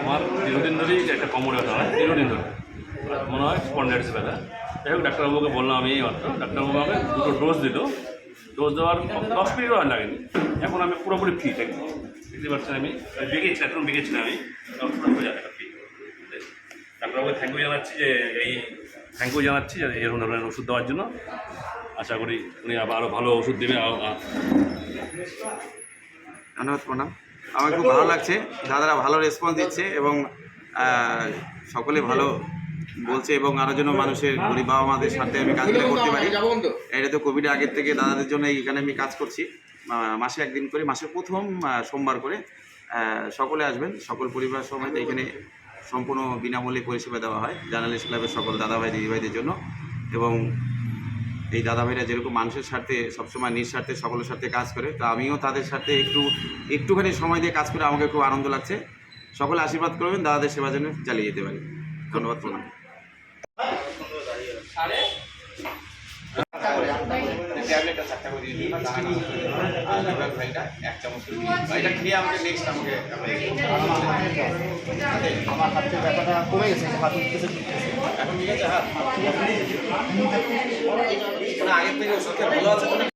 আমার দীর্ঘদিন ধরেই একটা কমন ব্যথা হয়, দীর্ঘদিন ধরে। মনে হয় স্পন্ডাইটিস ব্যথা। যাই হোক, ডাক্তারবাবুকে বললাম আমি এই মাত্র। ডাক্তারবাবু আমাকে দুটো ডোজ দিল। ডোজ দেওয়ার দশ মিনিটও আর লাগেনি। এখন আমি পুরোপুরি ফ্রি থাকি বুঝতে পারছেন আমি? বেগেছিলাম এখন বেগেছিলাম আমি। ডাক্তারবাবুকে থ্যাংক ইউ জানাচ্ছি যে এই থ্যাংক ইউ জানাচ্ছি যে এরকম ধরনের ওষুধ দেওয়ার জন্য। আশা করি উনি আবার আরও ভালো ওষুধ দেবে। ধন্যবাদ, প্রণাম। আমার খুব ভালো লাগছে। দাদারা ভালো রেসপন্স দিচ্ছে এবং সকলে ভালো বলছে এবং আরও যেন মানুষের গরিব বাবা মাদের সাথে আমি কাজগুলো করতে পারি। এটা তো কোভিডের আগের থেকে দাদাদের জন্য এখানে আমি কাজ করছি। মাসে একদিন করে মাসের প্রথম সোমবার করে সকলে আসবেন সকল পরিবার সময় এখানে সম্পূর্ণ বিনামূল্যে পরিষেবা দেওয়া হয় জার্নালিস্ট ক্লাবের সকল দাদাভাই দিদিভাইদের জন্য এবং এই দাদা ভাইরা যেরকম মানুষের স্বার্থে সবসময় নিঃস্বার্থে সকলের সাথে কাজ করে, তো আমিও তাদের সাথে একটু, একটুখানি সময় দিয়ে কাজ করে আমাকে খুব আনন্দ লাগছে। সকলে আশীর্বাদ করবেন, দাদাদের সেবা যেন চালিয়ে যেতে পারি। ধন্যবাদ, প্রণাম। আমার হাত ব্যাপারটা কমে গেছে আগের